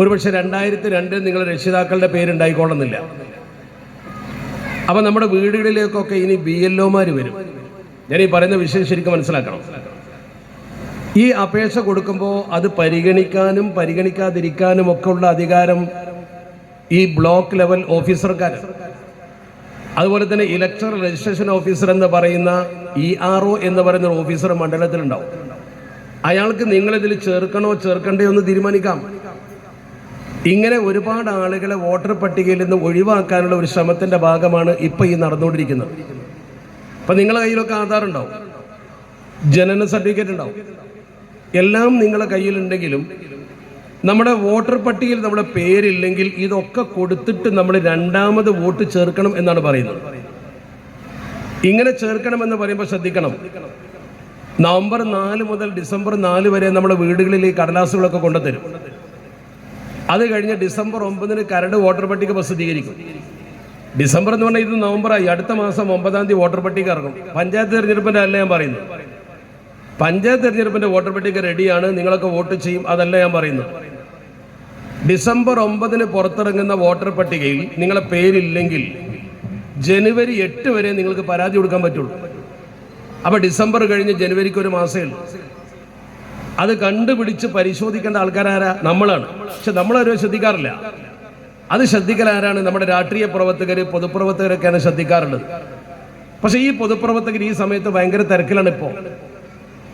ഒരുപക്ഷെ രണ്ടായിരത്തി രണ്ടിൽ നിങ്ങൾ രക്ഷിതാക്കളുടെ പേരുണ്ടായിക്കോളുന്നില്ല അപ്പം നമ്മുടെ വീടുകളിലേക്കൊക്കെ ഇനി ബി എൽ ഒമാർ വരും. ഞാൻ ഈ പറയുന്ന വിഷയം ശരിക്കും മനസ്സിലാക്കണം. ഈ അപേക്ഷ കൊടുക്കുമ്പോൾ അത് പരിഗണിക്കാനും പരിഗണിക്കാതിരിക്കാനും ഒക്കെ ഉള്ള അധികാരം ഈ ബ്ലോക്ക് ലെവൽ ഓഫീസർക്കാർ അതുപോലെ തന്നെ ഇലക്ഷൻ രജിസ്ട്രേഷൻ ഓഫീസർ എന്ന് പറയുന്ന ഇ ആർ ഒ എന്ന് പറയുന്ന ഓഫീസർ മണ്ഡലത്തിലുണ്ടാവും. അയാൾക്ക് നിങ്ങളിതിൽ ചേർക്കണോ ചേർക്കണ്ടോ എന്ന് തീരുമാനിക്കാം. ഇങ്ങനെ ഒരുപാട് ആളുകളെ വോട്ടർ പട്ടികയിൽ നിന്ന് ഒഴിവാക്കാനുള്ള ഒരു ശ്രമത്തിന്റെ ഭാഗമാണ് ഇപ്പോൾ ഈ നടന്നുകൊണ്ടിരിക്കുന്നത്. അപ്പൊ നിങ്ങളുടെ കയ്യിലൊക്കെ ആധാർ ഉണ്ടാവും. ജനന സർട്ടിഫിക്കറ്റ് ഉണ്ടാവും. എല്ലാം നിങ്ങളുടെ കയ്യിലുണ്ടെങ്കിലും നമ്മുടെ വോട്ടർ പട്ടികയിൽ നമ്മുടെ പേരില്ലെങ്കിൽ ഇതൊക്കെ കൊടുത്തിട്ട് നമ്മൾ രണ്ടാമത് വോട്ട് ചേർക്കണം എന്നാണ് പറയുന്നത്. ഇങ്ങനെ ചേർക്കണം എന്ന് പറയുമ്പോൾ ശ്രദ്ധിക്കണം. നവംബർ നാല് മുതൽ ഡിസംബർ നാല് വരെ നമ്മുടെ വീടുകളിൽ ഈ കടലാസുകളൊക്കെ കൊണ്ടുതരും അത് കഴിഞ്ഞ് ഡിസംബർ ഒമ്പതിന് കരട് വോട്ടർ പട്ടിക പ്രസിദ്ധീകരിക്കും ഡിസംബർ എന്ന് പറഞ്ഞാൽ ഇത് നവംബറായി. അടുത്ത മാസം ഒമ്പതാം തീയതി വോട്ടർ പട്ടിക ഇറങ്ങും. പഞ്ചായത്ത് തെരഞ്ഞെടുപ്പിന്റെ അല്ല ഞാൻ പറയുന്നത്. പഞ്ചായത്ത് തെരഞ്ഞെടുപ്പിന്റെ വോട്ടർ പട്ടിക റെഡിയാണ്. നിങ്ങളൊക്കെ വോട്ട് ചെയ്യും. അതല്ല ഞാൻ പറയുന്നത്. ഡിസംബർ ഒമ്പതിന് പുറത്തിറങ്ങുന്ന വോട്ടർ പട്ടികയിൽ നിങ്ങളെ പേരില്ലെങ്കിൽ ജനുവരി എട്ട് വരെ നിങ്ങൾക്ക് പരാതി കൊടുക്കാൻ പറ്റുള്ളൂ. അപ്പോൾ ഡിസംബർ കഴിഞ്ഞ് ജനുവരിക്ക് ഒരു മാസമേ ഉള്ളൂ. അത് കണ്ടുപിടിച്ച് പരിശോധിക്കേണ്ട ആൾക്കാരാരാ? നമ്മളാണ്. പക്ഷെ നമ്മളൊരു ശ്രദ്ധിക്കാറില്ല. അത് ശ്രദ്ധിക്കൽ ആരാണ് നമ്മുടെ രാഷ്ട്രീയ പ്രവർത്തകർ പൊതുപ്രവർത്തകരൊക്കെയാണ് ശ്രദ്ധിക്കാറുള്ളത്. പക്ഷെ ഈ പൊതുപ്രവർത്തകർ ഈ സമയത്ത് ഭയങ്കര തിരക്കിലാണ് ഇപ്പോൾ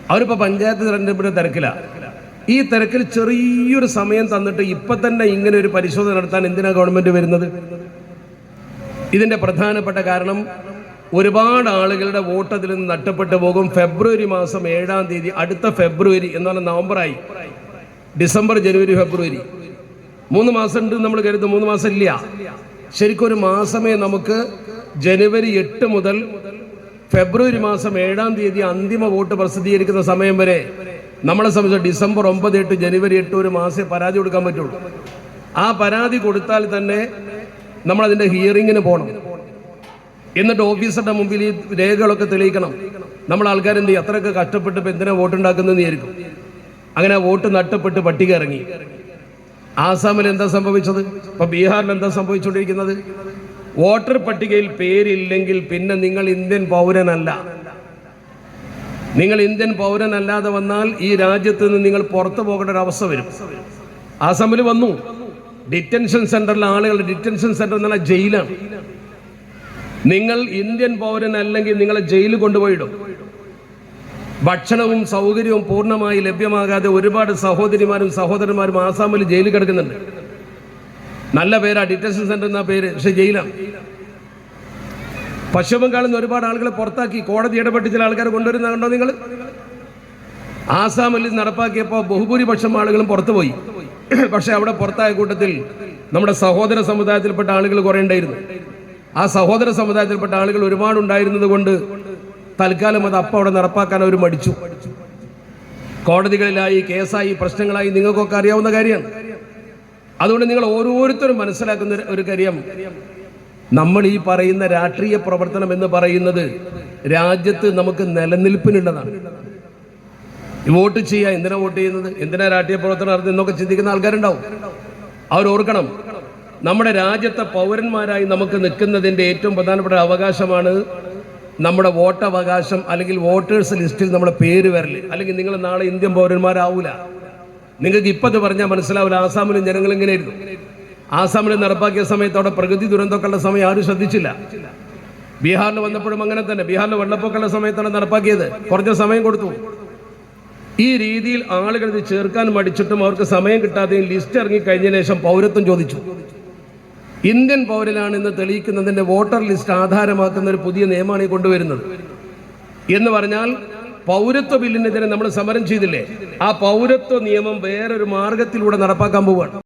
അവരിപ്പോൾ പഞ്ചായത്ത് തിരഞ്ഞെടുപ്പിന്റെ തിരക്കിലാണ് ഈ തിരക്കിൽ ചെറിയൊരു സമയം തന്നിട്ട് ഇപ്പൊ തന്നെ ഇങ്ങനെ ഒരു പരിശോധന നടത്താൻ എന്തിനാ ഗവൺമെന്റ് വരുന്നത്? ഇതിന്റെ പ്രധാനപ്പെട്ട കാരണം ഒരുപാട് ആളുകളുടെ വോട്ട് അതിൽ നിന്ന് നഷ്ടപ്പെട്ടു പോകും. ഫെബ്രുവരി മാസം ഏഴാം തീയതി അടുത്ത ഫെബ്രുവരി എന്ന് പറഞ്ഞാൽ നവംബറായി. ഡിസംബർ ജനുവരി ഫെബ്രുവരി. മൂന്ന് മാസം ഉണ്ട് നമ്മൾ കരുതും മൂന്ന് മാസം ഇല്ല. ശരിക്കും ഒരു മാസമേ നമുക്ക് ജനുവരി എട്ട് മുതൽ ഫെബ്രുവരി മാസം ഏഴാം തീയതി അന്തിമ വോട്ട് പ്രസിദ്ധീകരിക്കുന്ന സമയം വരെ നമ്മളെ സംബന്ധിച്ച് ഡിസംബർ ഒമ്പത് എട്ട് ജനുവരി എട്ട് ഒരു മാസമേ പരാതി കൊടുക്കാൻ പറ്റുള്ളൂ. ആ പരാതി കൊടുത്താൽ തന്നെ നമ്മൾ അതിന്റെ ഹിയറിങ്ങിന് പോകണം. എന്നിട്ട് ഓഫീസറുടെ മുമ്പിൽ ഈ രേഖകളൊക്കെ തെളിയിക്കണം. നമ്മൾ ആൾക്കാരെന്ത് അത്രയൊക്കെ കഷ്ടപ്പെട്ട് ഇപ്പം എന്തിനാ വോട്ട് ഉണ്ടാക്കുന്നതെന്ന് വിചാരിക്കും. അങ്ങനെ വോട്ട് നട്ടപ്പെട്ട് പട്ടിക ഇറങ്ങി. ആസാമിൽ എന്താ സംഭവിച്ചത്? ഇപ്പൊ ബീഹാറിൽ എന്താ സംഭവിച്ചുകൊണ്ടിരിക്കുന്നത്? വോട്ടർ പട്ടികയിൽ പേരില്ലെങ്കിൽ പിന്നെ നിങ്ങൾ ഇന്ത്യൻ പൗരനല്ല. നിങ്ങൾ ഇന്ത്യൻ പൗരനല്ലാതെ വന്നാൽ ഈ രാജ്യത്ത് നിന്ന് നിങ്ങൾ പുറത്തു പോകേണ്ട ഒരു അവസ്ഥ വരും. ആസാമിൽ വന്നു. ഡിറ്റൻഷൻ സെന്ററിലെ ആളുകൾ ഡിറ്റൻഷൻ സെന്റർ എന്നുള്ള ജയിലാണ്. നിങ്ങൾ ഇന്ത്യൻ പൗരനല്ലെങ്കിൽ നിങ്ങളെ ജയിലിൽ കൊണ്ടുപോയിടും. ഭക്ഷണവും സൗകര്യവും പൂർണമായി ലഭ്യമാകാതെ ഒരുപാട് സഹോദരിമാരും സഹോദരന്മാരും ആസാമിൽ ജയിലിൽ കിടക്കുന്നുണ്ട്. നല്ല പേരാ ഡിറ്റൻഷൻ സെന്റർ എന്ന പേര് പക്ഷെ ജയിലാണ്. പശ്ചിമ ബംഗാളിൽ നിന്ന് ഒരുപാട് ആളുകളെ പുറത്താക്കി കോടതി ഇടപെട്ട് ചില ആൾക്കാർ കൊണ്ടുവരുന്ന കണ്ടോ നിങ്ങൾ? ആസാമിൽ നടപ്പാക്കിയപ്പോൾ ബഹുഭൂരിപക്ഷം ആളുകളും പുറത്തുപോയി. പക്ഷെ അവിടെ പുറത്തായ കൂട്ടത്തിൽ നമ്മുടെ സഹോദര സമുദായത്തിൽപ്പെട്ട ആളുകൾ കുറേ ഉണ്ടായിരുന്നു. ആ സഹോദര സമുദായത്തിൽപ്പെട്ട ആളുകൾ ഒരുപാട് ഉണ്ടായിരുന്നത് കൊണ്ട് തൽക്കാലം അത് അപ്പം അവിടെ നടപ്പാക്കാൻ അവർ മടിച്ചു. കോടതികളിലായി കേസായി പ്രശ്നങ്ങളായി നിങ്ങൾക്കൊക്കെ അറിയാവുന്ന കാര്യമാണ്. അതുകൊണ്ട് നിങ്ങൾ ഓരോരുത്തരും മനസ്സിലാക്കുന്ന ഒരു- കാര്യം. നമ്മൾ ഈ പറയുന്ന രാഷ്ട്രീയ പ്രവർത്തനം എന്ന് പറയുന്നത് രാജ്യത്ത് നമുക്ക് നിലനിൽപ്പിനുള്ളതാണ്. വോട്ട് ചെയ്യുക എന്തിനാ വോട്ട് ചെയ്യുന്നത്? എന്തിനാ രാഷ്ട്രീയ പ്രവർത്തനം നടത്തുന്നത് എന്നൊക്കെ ചിന്തിക്കുന്ന ആൾക്കാരുണ്ടാവും. അവർ ഓർക്കണം നമ്മുടെ രാജ്യത്തെ പൗരന്മാരായി നമുക്ക് നിൽക്കുന്നതിന്റെ ഏറ്റവും പ്രധാനപ്പെട്ട അവകാശമാണ് നമ്മുടെ വോട്ടവകാശം അല്ലെങ്കിൽ വോട്ടേഴ്സ് ലിസ്റ്റിൽ നമ്മുടെ പേര് വരൽ. അല്ലെങ്കിൽ നിങ്ങൾ നാളെ ഇന്ത്യൻ പൗരന്മാരാവൂല. നിങ്ങൾക്ക് ഇപ്പത് പറഞ്ഞാൽ മനസ്സിലാവില്ല. ആസാമിലും ജനങ്ങൾ ഇങ്ങനെയായിരുന്നു ആസാമിൽ നടപ്പാക്കിയ സമയത്ത് അവിടെ പ്രകൃതി ദുരന്തമൊക്കെയുള്ള സമയം ആരും ശ്രദ്ധിച്ചില്ല. ബീഹാറിൽ വന്നപ്പോഴും അങ്ങനെ തന്നെ. ബീഹാറിൽ വെള്ളപ്പൊക്കമുള്ള സമയത്താണ് നടപ്പാക്കിയത്. കുറഞ്ഞ സമയം കൊടുത്തു. ഈ രീതിയിൽ ആളുകൾ ഇത് ചേർക്കാൻ മടിച്ചിട്ടും അവർക്ക് സമയം കിട്ടാതെയും ലിസ്റ്റ് ഇറങ്ങി കഴിഞ്ഞ ശേഷം പൗരത്വം ചോദിച്ചു. ഇന്ത്യൻ പൗരനാണ് ഇന്ന് തെളിയിക്കുന്നതിന്റെ വോട്ടർ ലിസ്റ്റ് ആധാരമാക്കുന്ന ഒരു പുതിയ നിയമമാണ് ഈ കൊണ്ടുവരുന്നത്. എന്ന് പറഞ്ഞാൽ പൗരത്വ ബില്ലിനെതിരെ നമ്മൾ സമരം ചെയ്തില്ലേ? ആ പൗരത്വ നിയമം വേറൊരു മാർഗത്തിലൂടെ നടപ്പാക്കാൻ പോവുകയാണ്.